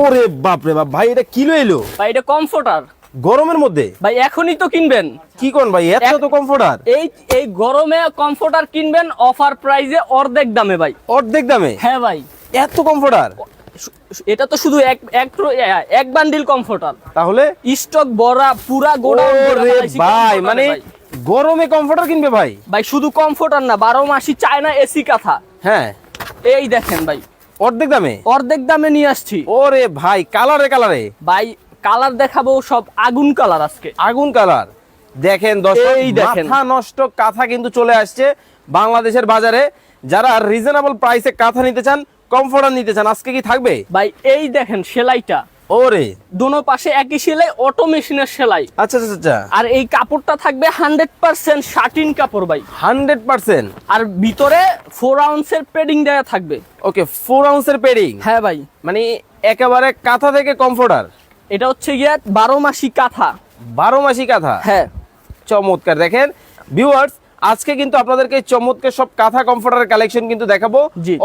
ওরে বাপ রে বাপ ভাই এটা কিলো এলো? ভাই এটা কমফোর্টার। গরমের মধ্যে? ভাই এখনই তো কিনবেন। কি কোন ভাই এত তো কমফোর্টার? এই এই গরমে কমফোর্টার কিনবেন অফার প্রাইজে অর্ধেক দামে ভাই। অর্ধেক দামে? হ্যাঁ ভাই। এত কমফোর্টার? এটা তো শুধু এক এক এক বান্ডিল কমফোর্টার। তাহলে? স্টক বড়া পুরা গোডাউন ওরে ভাই মানে গরমে কমফোর্টার কিনবে ভাই? ভাই শুধু কমফোর্টার না বারো মাসি চায়না এসি কাঁথা। হ্যাঁ। এই দেখেন ভাই। অর্ধেক দামে? অর্ধেক দামে নিয়ে আসছি। ওরে ভাই কালারে কালারে। ভাই কালার দেখাবো সব আগুন কালার আজকে। আগুন কালার। দেখেন দর্শক এই দেখেন। মাথা নষ্ট কাঁথা কিন্তু চলে আসছে বাংলাদেশের বাজারে। যারা রিজনেবল প্রাইসে কাঁথা নিতে চান কমফোর্টার নিতে চান আজকে কি থাকবে? ভাই এই দেখেন সেলাইটা। ওরে। দোনো পাশে একই সেলাই অটো মেশিনের সেলাই। আচ্ছা আচ্ছা আচ্ছা। আর এই কাপড়টা থাকবে হান্ড্রেড পার্সেন্ট শার্টিন কাপড় ভাই। হান্ড্রেড পার্সেন্ট আর ভিতরে ফোর আউন্সের পেডিং দেওয়া থাকবে। ওকে ফোর আউন্সের পেডিং হ্যাঁ ভাই। মানে একেবারে কাঁথা থেকে কমফোর্টার এটা হচ্ছে গিয়ে বারো মাসি কাঁথা। বারো মাসি কাঁথা? হ্যাঁ। চমৎকার। দেখেন ভিউয়ার্স আজকে কিন্তু আপনাদেরকে চমৎকার সব কাঁথা কমফোর্টারের কালেকশন কিন্তু দেখাবো।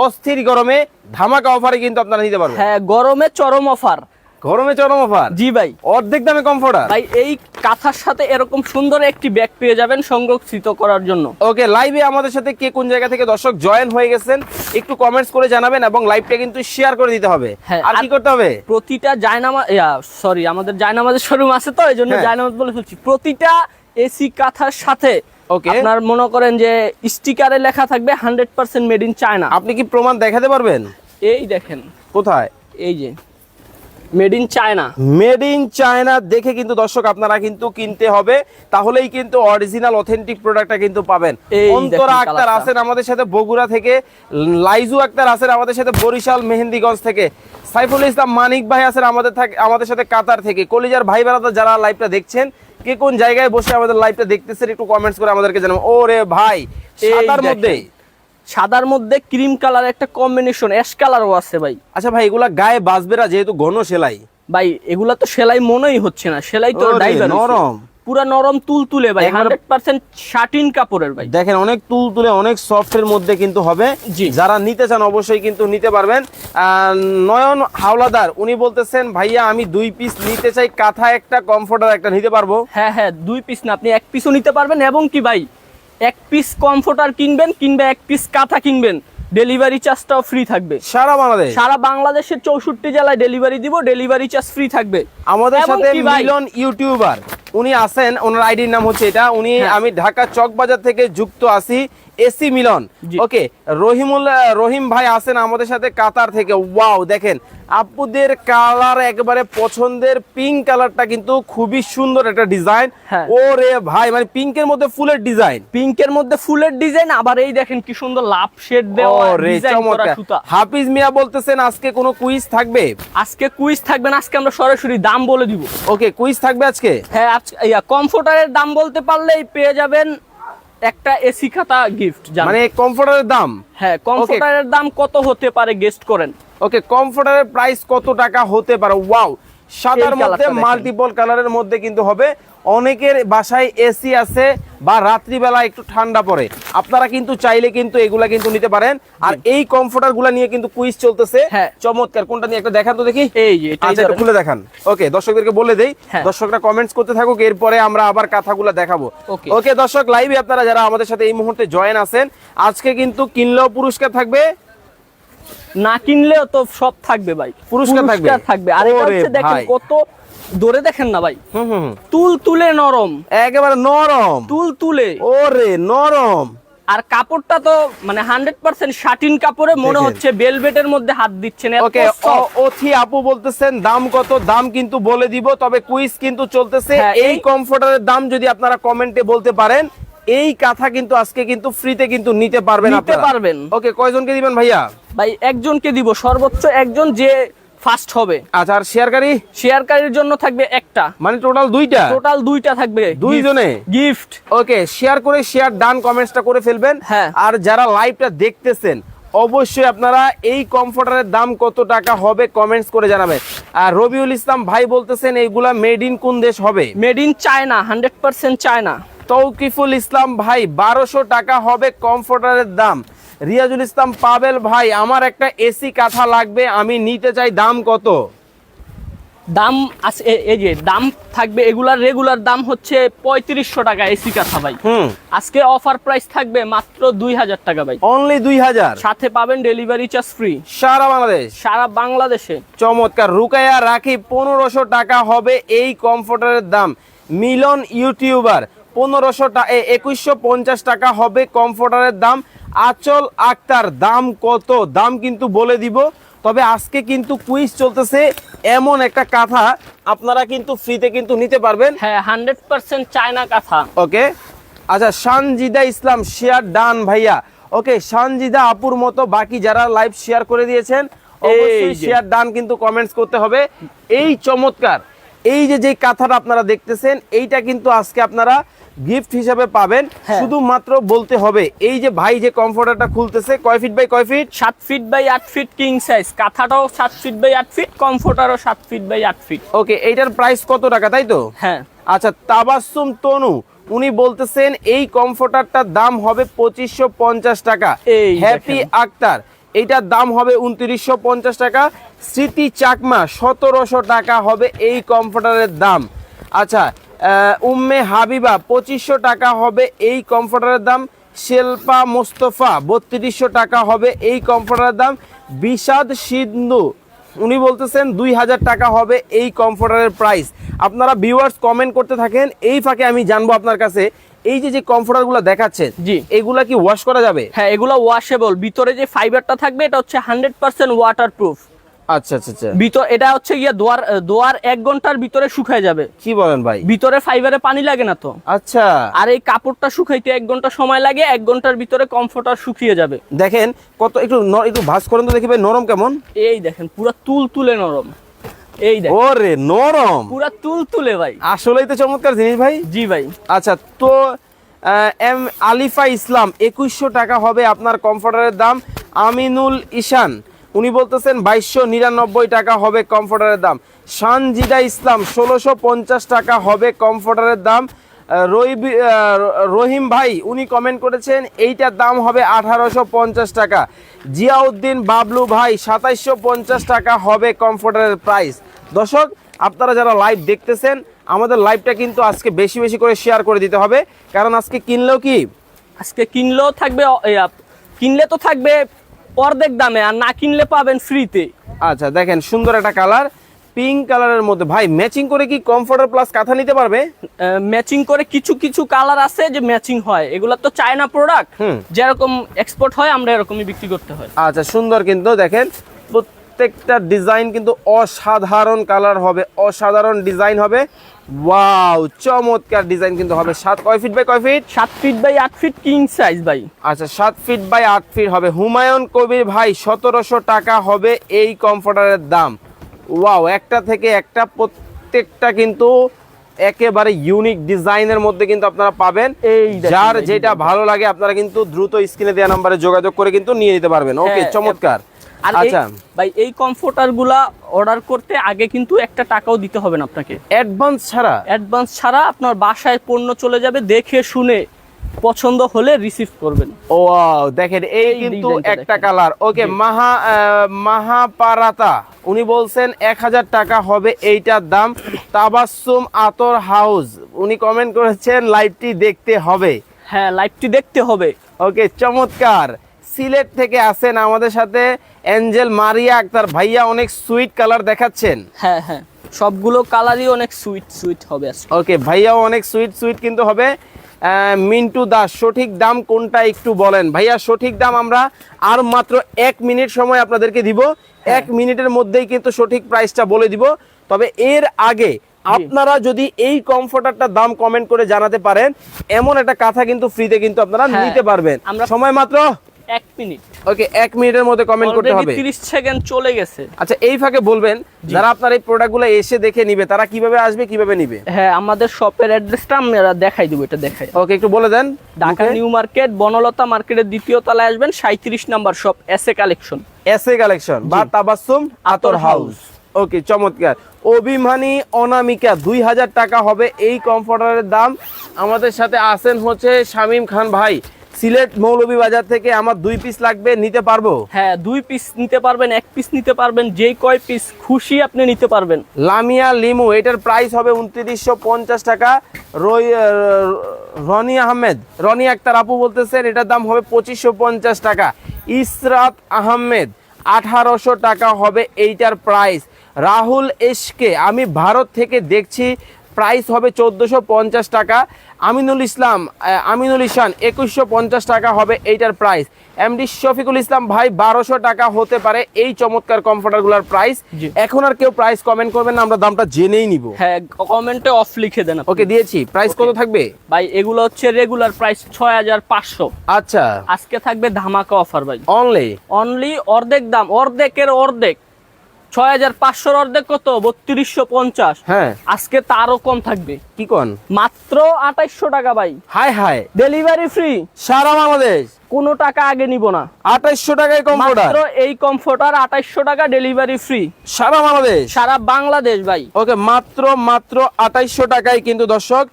অস্থির গরমে ধামাকা অফারে কিন্তু আপনারা নিতে পারবেন। হ্যাঁ গরমে চরম অফার গরমে চরম অফার? জি ভাই। অর্ধেক দামে কমফোর্টার? ভাই এই কাঁথার সাথে এরকম সুন্দর একটি ব্যাগ পেয়ে যাবেন সংরক্ষিত করার জন্য। ওকে লাইভে আমাদের সাথে কে কোন জায়গা থেকে দর্শক জয়েন হয়ে গেছেন একটু কমেন্টস করে জানাবেন এবং লাইভটা কিন্তু শেয়ার করে দিতে হবে। হ্যাঁ, আর কি করতে হবে? প্রতিটা জায়নামা সরি আমাদের জায়নামাজের শোরুম আছে তো এই জন্য হ্যাঁ। জায়নামাজ বলে ফেলছি। প্রতিটা এসি কাঁথার সাথে Okay. আপনার মনে করেন যে স্টিকারে লেখা থাকবে hundred percent made in China আপনি কি প্রমাণ দেখাতে পারবেন? এই দেখেন। কোথায়? এই যে। Made in China made in China দেখে কিন্তু দর্শক আপনারা কিন্তু কিনতে হবে। তাহলেই কিন্তু অরিজিনাল অথেন্টিক প্রোডাক্টটা কিন্তু পাবেন। অন্তরা আক্তার আছেন আমাদের সাথে বগুড়া থেকে। লাইজু আক্তার আছেন আমাদের সাথে বরিশাল মেহেন্দিগঞ্জ থেকে। সাইফুল ইসলাম মানিক ভাই আছেন আমাদের থাক- আমাদের সাথে কাতার থেকে। কলিজার ভাই বেড়াতে যারা লাইভটা দেখছেন কে কোন জায়গায় বসে আমাদের লাইভটা দেখতেছেন একটু কমেন্টস করে আমাদেরকে জানাবেন। ওরে ভাই সাদার দেখেন। সাদার মধ্যে ক্রিম কালার একটা কম্বিনেশন অ্যাশ কালারও আছে ভাই। আচ্ছা ভাই এগুলা গায়ে বাজবে না যেহেতু ঘন সেলাই। ভাই এগুলা তো সেলাই মনেই হচ্ছে না। সেলাই তো ডাইভার নরম। পুরা নরম তুল তুলে ভাই হান্ড্রেড পার্সেন্ট শার্টিন কাপড়ের ভাই। দেখেন অনেক তুল তুলে অনেক সফটের মধ্যে কিন্তু হবে। যারা নিতে চান অবশ্যই কিন্তু নিতে পারবেন। আহ, নয়ন হাওলাদার উনি বলতেছেন ভাইয়া আমি দুই পিস নিতে চাই কাঁথা একটা কমফোর্টার একটা নিতে পারব? হ্যাঁ হ্যাঁ দুই পিস না আপনি এক পিসও নিতে পারবেন। এবং কি ভাই এক পিস কমফোর্টার কিনবেন কিংবা এক পিস কাঁথা কিনবেন ডেলিভারি চার্জটাও ফ্রি থাকবে সারা বাংলাদেশ সারা বাংলাদেশের চৌষট্টি জেলায় ডেলিভারি দিব ডেলিভারি চার্জ ফ্রি থাকবে আমাদের সাথে? মিলন ইউটিউবার উনি আছেন ওনার আইডির নাম হচ্ছে এটা উনি হ্যাঁ। আমি ঢাকা চকবাজার থেকে যুক্ত আছি এসি মিলন। ওকে রহিমুল রহিম ভাই আছেন আমাদের সাথে কাতার থেকে। ওয়াও দেখেন আপুদের কালার একেবারে পছন্দের পিঙ্ক কালারটা কিন্তু খুবই সুন্দর একটা ডিজাইন হ্যাঁ। ওরে ভাই মানে পিঙ্কের মধ্যে ফুলের ডিজাইন পিঙ্কের মধ্যে ফুলের ডিজাইন আবার এই দেখেন কি সুন্দর লাভ শেড দেওয়া রে চমৎকার। হাফিজ মিয়া বলতেছেন আজকে কোনো কুইজ থাকবে? আজকে কুইজ থাকবে না আজকে আমরা সরাসরি দাম বলে দিব। ওকে কুইজ থাকবে আজকে? হ্যাঁ আজকে ইয়া কমফোর্টারের দাম বলতে পারলেই পেয়ে যাবেন একটা এসি খাতা গিফট মানে কমফোর্টারের দাম? হ্যাঁ কমফোর্টারের দাম কত হতে পারে গেস্ট করেন? ওকে কমফোর্টারের প্রাইস কত টাকা হতে পারে? ওয়াও সাদার মধ্যে মাল্টিপল কালারের মধ্যে কিন্তু হবে। অনেকের বাসায় এসি আছে বা রাত্রিবেলা একটু ঠান্ডা পড়ে। আপনারা কিন্তু চাইলে কিন্তু এগুলা কিন্তু নিতে পারেন। আর এই কমফোর্টারগুলা নিয়ে কিন্তু কুইজ চলতেছে। হ্যাঁ। চমৎকার। কোনটা নিয়ে একটা দেখান তো দেখি। এই আচ্ছা। খুলে দেখান। ওকে দর্শকদেরকে বলে দেই। হ্যাঁ। দর্শকরা কমেন্টস করতে থাকুক এরপরে আমরা আবার কথাগুলো দেখাবো. ওকে। দর্শক লাইভে আপনারা যারা আমাদের সাথে এই মুহূর্তে জয়েন আছেন আজকে কিন্তু কিনলেও পুরস্কার থাকবে। না কিনলেও তো সব থাকবে ভাই। পুরস্কার থাকবে? থাকবে। আর এটা হচ্ছে দেখেন কত ধরে দেখেন না ভাই। তুল তুলে নরম। একেবারে নরম। তুল তুলে। ওরে নরম। আর কাপড়টা তো মানে হান্ড্রেড পার্সেন্ট শাটিন কাপড়ে মনে হচ্ছে বেলভেটের মধ্যে হাত দিচ্ছেন ওকে অথি আপু বলতেছেন দাম কত? দাম কিন্তু বলে দিব তবে কুইজ কিন্তু চলতেছে। হ্যাঁ, এই- কমফোর্টারের দাম যদি আপনারা কমেন্টে বলতে পারেন এই কাঁথা কিন্তু আজকে কিন্তু ফ্রিতে কিন্তু নিতে পারবেন নিতে পারবেন। ওকে কয়জনকে দিবেন ভাইয়া? ভাই একজনকে দিব। সর্বোচ্চ একজন যে ফার্স্ট হবে। আচ্ছা আর শেয়ারকারী শেয়ারকারীর জন্য থাকবে একটা। মানে টোটাল দুইটা? টোটাল দুইটা থাকবে। দুইজনে? গিফট ওকে শেয়ার করে শেয়ার ডান কমেন্টসটা করে ফেলবেন। হ্যাঁ। আর যারা লাইভটা দেখতেছেন অবশ্যই আপনারা এই কমফোর্টারের দাম কত টাকা হবে কমেন্টস করে জানাবেন। আর রবিউল ইসলাম ভাই বলতেছেন এইগুলা মেড ইন কোন দেশ হবে? Made in China hundred percent China Taukiful Islam ভাই বারোশো টাকা হবে কমফোর্টারের দাম। রিয়াজুল ইসলাম পাবেল ভাই আমার একটা এসি কাঁথা লাগবে আমি নিতে চাই দাম কত? দাম আছে এই যে দাম থাকবে এগুলার রেগুলার দাম হচ্ছে পঁয়ত্রিশশো টাকা এসি কাঠা ভাই। হুম। আজকে অফার প্রাইস থাকবে মাত্র দুই হাজার টাকা ভাই। অনলি দুই হাজার? সাথে পাবেন ডেলিভারি চার্জ ফ্রি সারা বাংলাদেশ? সারা বাংলাদেশে। চমৎকার। রুকাইয়া রাখি পনেরোশো টাকা হবে এই কমফোর্টারের দাম। মিলন ইউটিউবার পনেরোশো টাকা একুশশো পঞ্চাশ টাকা হবে কমফোর্টারের দাম। আচল আক্তার দাম কত? দাম কিন্তু বলে দিব। তবে আজকে কিন্তু কুইজ চলতেছে এমন একটা কাঁথা আপনারা কিন্তু ফ্রিতে কিন্তু নিতে পারবেন। হ্যাঁ হান্ড্রেড পার্সেন্ট চায়না কাঁথা। ওকে? আচ্ছা সানজিদা ইসলাম শেয়ার ডান ভাইয়া। ওকে সানজিদা আপুর মতো বাকি যারা লাইভ শেয়ার করে দিয়েছেন অবশ্যই শেয়ার ডান কিন্তু কমেন্টস করতে হবে। এই চমৎকার। এই যে যে কাঁথাটা আপনারা দেখতেছেন এইটা কিন্তু আজকে আপনারা গিফট হিসাবে পাবেন। হ্যাঁ। শুধুমাত্র বলতে হবে এই যে ভাই যে কমফোর্টারটা খুলতেছে কয় ফিট বাই কয় ফিট সাত ফিট বাই আট ফিট কিং সাইজ কাঁথাটাও সাত ফিট বাই আট ফিট কমফোর্টারও সাত ফিট বাই আট ফিট ওকে এইটার প্রাইস কত টাকা তাই তো? হ্যাঁ। আচ্ছা তাবাসুম তনু উনি বলতেছেন এই কমফোর্টারটার দাম হবে পঁচিশশো পঞ্চাশ টাকা। এই হ্যাপি আক্তার এইটার দাম হবে উনত্রিশশো পঞ্চাশ টাকা। স্মৃতি চাকমা, সতেরোশো টাকা হবে এই কমফোর্টারের দাম। আচ্ছা উম্মে হাবিবা, পঁচিশশো টাকা হবে এই কমফোর্টারের দাম। শেলপা মোস্তফা, বত্রিশশো টাকা হবে এই কমফোর্টারের দাম। বিষাদ সিন্ধু, উনি বলতেছেন দুই হাজার টাকা হবে এই কমফোর্টারের প্রাইস আপনারা ভিউয়ার্স কমেন্ট করতে থাকেন, এই ফাঁকে আমি জানব আপনার কাছে এই যে যে কমফোর্টারগুলো দেখাচ্ছেন জি। এগুলা কি ওয়াশ করা যাবে? হ্যাঁ এগুলো ওয়াশেবল ভিতরে যে ফাইবারটা থাকবে এটা হচ্ছে হান্ড্রেড পার্সেন্ট ওয়াটার প্রুফ আচ্ছা আচ্ছা আচ্ছা। ভিতর এটা হচ্ছে গিয়ে দোয়ার দোয়ার এক ঘণ্টার ভিতরে শুকায় যাবে। কি বলেন ভাই? ভিতরে ফাইবারে পানি লাগে না তো। আচ্ছা। আর এই কাপড়টা শুকাইতে এক ঘণ্টা সময় লাগে এক ঘণ্টার ভিতরে কমফোর্টার শুকিয়ে যাবে। দেখেন কত একটু একটু ভাস করেন তো দেখি ভাই নরম কেমন? এই দেখেন পুরো তুল তুলে নরম। এই দেখ। ওরে নরম। পুরা তুলতুলে ভাই। আসলেই তো চমৎকার জিনিস ভাই। জি ভাই। আচ্ছা তো এম আলিফা ইসলাম একুশশো টাকা হবে আপনার কমফোর্টারের দাম। আমিনুল ইশান উনি বলতেছেন বাইশশো নিরানব্বই টাকা হবে কমফোর্টারের দাম। সানজিদা ইসলাম ষোলোশো পঞ্চাশ টাকা হবে কমফোর্টারের দাম। রহিম ভাই উনি কমেন্ট করেছেন এইটার দাম হবে আঠারোশো পঞ্চাশ টাকা। জিয়াউদ্দিন বাবলু ভাই সাতাইশশো পঞ্চাশ টাকা হবে কমফোর্টারের প্রাইস দর্শক আপনারা যারা লাইভ দেখতেছেন আমাদের লাইভটা কিন্তু আজকে বেশি বেশি করে শেয়ার করে দিতে হবে। কারণ আজকে কিনলেও কি? আজকে কিনলেও থাকবে কিনলে তো থাকবে অর্ধেক দামে আর না কিনলে পাবেন ফ্রিতে আচ্ছা দেখেন সুন্দর একটা কালার পিঙ্ক কালারের মধ্যে। ভাই ম্যাচিং করে কি কমফোর্টার প্লাস কাঁথা নিতে পারবে? ম্যাচিং করে কিছু কিছু কালার আছে যে ম্যাচিং হয়। এগুলো তো চায়না প্রোডাক্ট। যেরকম এক্সপোর্ট হয় আমরা এরকমই বিক্রি করতে হয়। আচ্ছা সুন্দর কিন্তু দেখেন। প্রত্যেকটা ডিজাইন কিন্তু অসাধারণ কালার হবে অসাধারণ ডিজাইন হবে। ওয়াও চমৎকার ডিজাইন কিন্তু হবে। সাত কয় ফিট বাই কয় ফিট সাত ফিট বাই আট ফিট কিং সাইজ ভাই। আচ্ছা সাত ফিট বাই আট ফিট হবে। হুমায়ুন কবির ভাই সতেরোশো টাকা হবে এই কমফোর্টারের দাম। ওয়াও একটা থেকে একটা প্রত্যেকটা কিন্তু একেবারে ইউনিক ডিজাইনের মধ্যে কিন্তু আপনারা পাবেন। এই যার যেটা ভালো লাগে আপনারা কিন্তু দ্রুত স্ক্রিনে দেওয়া নাম্বারে যোগাযোগ করে কিন্তু নিয়ে নিতে পারবেন। ওকে হ্যাঁ, চমৎকার। আচ্ছা। ভাই এই কমফোর্টারগুলা অর্ডার করতে আগে কিন্তু একটা টাকাও দিতে হবে না আপনাকে। অ্যাডভান্স ছাড়া? অ্যাডভান্স ছাড়া আপনার বাসায় পণ্য চলে যাবে দেখে শুনে। পছন্দ হলে রিসিভ করবেন। ও দেখেন এই কিন্তু একটা কালার ওকে মাহা মাহাপারাতা উনি বলছেন এক হাজার টাকা হবে এইটার দাম। তাবাসসুম আতর হাউস উনি কমেন্ট করেছেন লাইভটি দেখতে হবে। হ্যাঁ লাইভটি দেখতে হবে। ওকে চমৎকার। সিলেট থেকে আসেন আমাদের সাথে অ্যাঞ্জেল মারিয়া আক্তার। ভাইয়া অনেক সুইট কালার দেখাচ্ছেন। হ্যাঁ হ্যাঁ। সবগুলো কালারই অনেক সুইট সুইট হবে। ওকে ভাইয়াও অনেক সুইট সুইট কিন্তু হবে। মিন্টু দাস সঠিক দাম কোনটা একটু বলেন? ভাইয়া সঠিক দাম আমরা আর মাত্র এক মিনিট সময় আপনাদেরকে দিব। এক মিনিটের মধ্যেই কিন্তু সঠিক প্রাইসটা বলে দিব। তবে এর আগে আপনারা যদি এই কমফোর্টারটার দাম কমেন্ট করে জানাতে পারেন এমন একটা কথা কিন্তু ফ্রিতে কিন্তু আপনারা হ্যাঁ, নিতে পারবেন। সময় মাত্র এক মিনিট। ওকে এক মিনিটের মধ্যে কমেন্ট করতে হবে। তিরিশ সেকেন্ড চলে গেছে। আচ্ছা এই ফাঁকে বলবেন যারা আপনার এই প্রোডাক্টগুলো এসে দেখে নিবে তারা কীভাবে আসবে কীভাবে নিবে? হ্যাঁ আমাদের শপের অ্যাড্রেসটা আমরা দেখাই দেবো এটা দেখাই। ওকে একটু বলে দেন ঢাকা নিউ মার্কেট বনলতা মার্কেটের দ্বিতীয় তলায় আসবেন সাঁত্রিশ number shop S A collection SA collection বা তাবাসসুম আতর হাউস ওকে চমৎকার। অভিমানী অনামিকা দুই হাজার টাকা হবে এই কমফোর্টারের দাম। আমাদের সাথে আসেন হচ্ছে শামিম খান ভাই। সিলেট মৌলভীবাজার থেকে আমার দুই পিস লাগবে নিতে পারব? হ্যাঁ দুই পিস নিতে পারবেন এক পিস নিতে পারবেন যেই কয় পিস খুশি আপনি নিতে পারবেন। লামিয়া লিমু এটার প্রাইস হবে উনত্রিশশো পঞ্চাশ টাকা। রই রনি আহমেদ রনি আক্তার আপু বলতেছেন এটার দাম হবে পঁচিশশো পঞ্চাশ টাকা। ইসরাত আহমেদ আঠারোশো টাকা হবে এইটার প্রাইস রাহুল এসকে আমি ভারত থেকে দেখছি প্রাইস হবে চোদ্দোশো পঞ্চাশ টাকা। আমিনুল ইসলাম আমিনুল ইসান একুশশো পঞ্চাশ টাকা হবে এইটার প্রাইস। এমডি শফিকুল ইসলাম ভাই বারোশো টাকা হতে পারে এই চমৎকার কমফোর্টারগুলোর প্রাইস। এখন আর কেউ প্রাইস কমেন্ট করবেন না আমরা দামটা জেনেই নিব। হ্যাঁ কমেন্টে অফ লিখে দেন ওকে দিয়েছি। প্রাইস কত থাকবে? ভাই এগুলো হচ্ছে রেগুলার প্রাইস ছয় হাজার পাঁচশো। আচ্ছা। আজকে থাকবে ধামাকা অফার ভাই। অনলি অনলি অর্ধেক দাম অর্ধেকের অর্ধেক। ছয় হাজার পাঁচশোর অর্ধেক কত? বত্রিশশো পঞ্চাশ। হ্যাঁ। আজকে তারও কম থাকবে। কি কোন? মাত্র আঠাইশশো টাকা ভাই। হাই হাই ডেলিভারি ফ্রি সারা বাংলাদেশ। কোনো টাকা আগে নিব না। আঠাইশশো টাকায় মাত্র এই কমফোর্টার আঠাইশশো টাকা ডেলিভারি ফ্রি সারা বাংলাদেশ। সারা বাংলাদেশ ভাই। ওকে মাত্র মাত্র আঠাইশশো টাকায় কিন্তু দর্শক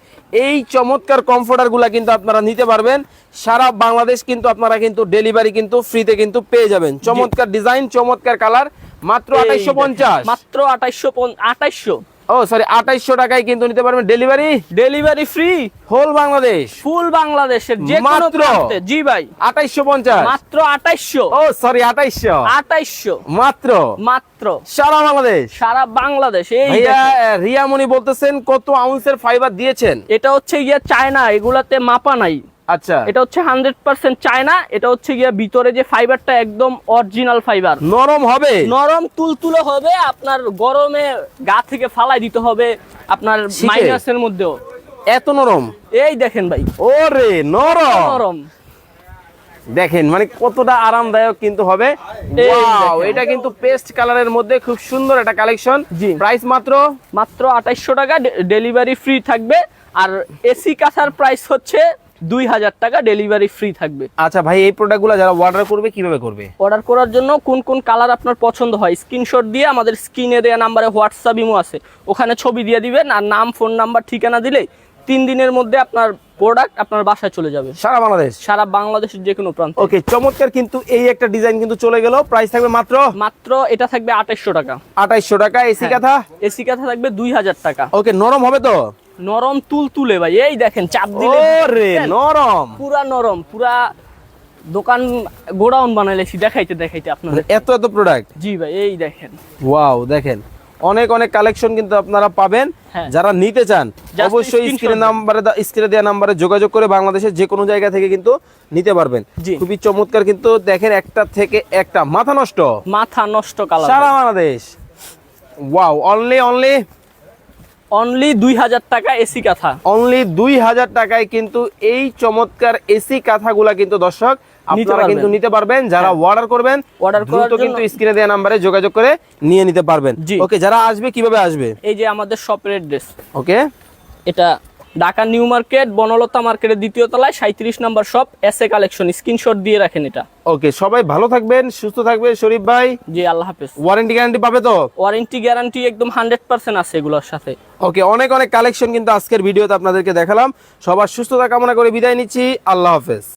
এই চমৎকার কমফোর্টারগুলা কিন্তু আপনারা নিতে পারবেন। সারা বাংলাদেশ কিন্তু আপনারা কিন্তু ডেলিভারি কিন্তু ফ্রিতে কিন্তু পেয়ে যাবেন। চমৎকার ডিজাইন চমৎকার কালার মাত্র দেখেন, পঞ্চাশ। মাত্র আঠাইশো আঠাইশো ও সরি আঠাইশশো টাকায় কিন্তু নিতে পারবেন delivery? Delivery free whole Bangladesh full বাংলাদেশের যে মাত্র? জি ভাই। আঠাইশো পঞ্চাশ। মাত্র আঠাইশো ও সরি আঠাইশো আঠাইশো মাত্র। মাত্র। সারা বাংলাদেশ। সারা বাংলাদেশ এই। রিয়ামণি বলতেছেন কত আউন্সের ফাইবার দিয়েছেন? এটা হচ্ছে গিয়া চায়না এগুলাতে মাপা নাই। আচ্ছা। এটা হচ্ছে হান্ড্রেড পার্সেন্ট চায়না এটা হচ্ছে গিয়া ভিতরে যে ফাইবারটা একদম অরিজিনাল ফাইবার। নরম হবে? নরম তুলতুলে হবে আপনার গরমে গা থেকে ফালাই দিতে হবে আপনার? মাইনাসের মধ্যেও। এত নরম? এই দেখেন ভাই। ওরে নরম। নরম। দেখেন মানে কতটা আরামদায়ক কিন্তু হবে। ওয়াও এটা কিন্তু পেস্ট কালারের মধ্যে খুব সুন্দর একটা কালেকশন। জি। প্রাইস মাত্র? মাত্র আঠাইশশো টাকা ডেলিভারি ফ্রি থাকবে। আর এসি কাঁথার প্রাইস হচ্ছে দুই হাজার টাকা ডেলিভারি ফ্রি থাকবে। আচ্ছা ভাই এই প্রোডাক্টগুলো যারা অর্ডার করবে কীভাবে করবে? অর্ডার করার জন্য কোন কোন কালার আপনার পছন্দ হয় স্ক্রিনশট দিয়ে আমাদের স্ক্রিনে দেওয়া নাম্বারে হোয়াটসঅ্যাপ ইমো আছে। ওখানে ছবি দিয়ে দিবেন আর নাম ফোন নাম্বার ঠিকানা দিলে তিন দিনের মধ্যে আপনার প্রোডাক্ট আপনার বাসায় চলে যাবে। সারা বাংলাদেশ? সারা বাংলাদেশের যে কোনো প্রান্ত। ওকে চমৎকার কিন্তু এই একটা ডিজাইন কিন্তু চলে গেল। প্রাইস থাকবে মাত্র? মাত্র এটা থাকবে আঠাইশশো টাকা। আঠাইশশো টাকা এসি হ্যাঁ। কাথা? এসি কাঁথা থাকবে দুই হাজার টাকা। ওকে নরম হবে তো? নরম তুল তুলে ভাই এই দেখেন চাপ দিলে। নরম। পুরা নরম পুরা দোকান গোডাউন বানাইলেছি দেখাইতে দেখাইতে আপনাদের। এত এত প্রোডাক্ট জি ভাই এই দেখেন। ওয়াও দেখেন। অনেক অনেক কালেকশন কিন্তু আপনারা পাবেন। হ্যাঁ। যারা নিতে চান অবশ্যই স্ক্রিনে। নাম্বারে স্ক্রিনে দেওয়া নাম্বারে যোগাযোগ করে বাংলাদেশের যে কোনো জায়গা থেকে কিন্তু নিতে পারবেন। খুবই চমৎকার কিন্তু দেখেন একটা থেকে একটা। মাথা নষ্ট। মাথা নষ্ট কালার। সারা Bangladesh. Wow only only only দুই হাজার টাকা এসি কাঁথা। অনলি দুই হাজার টাকায় কিন্তু এই চমৎকার এসি কাঁথাগুলা কিন্তু দর্শক আপনারা। কিন্তু নিতে পারবেন যারা অর্ডার করবেন অর্ডার করার জন্য- কিন্তু স্ক্রিনে দেওয়া নাম্বারে যোগাযোগ করে নিয়ে নিতে পারবেন। ওকে যারা আসবে কীভাবে আসবে? এই যে আমাদের শপের অ্যাড্রেস ওকে এটা ঢাকা নিউ মার্কেট বনলতা মার্কেটের দ্বিতীয় তলায় সাঁত্রিশ number shop S A collection screenshot দিয়ে রাখেন এটা। ওকে সবাই ভালো থাকবেন সুস্থ থাকবেন শরীফ ভাই। জি আল্লাহ হাফেজ। ওয়ারেন্টি গ্যারান্টি পাবে তো? ওয়ারেন্টি গ্যারান্টি একদম হান্ড্রেড পার্সেন্ট আছে এগুলোর সাথে। ওকে অনেক অনেক কালেকশন কিন্তু আজকের ভিডিওতে আপনাদেরকে দেখালাম। সবার সুস্থতা কামনা করে বিদায় নিচ্ছি আল্লাহ হাফেজ।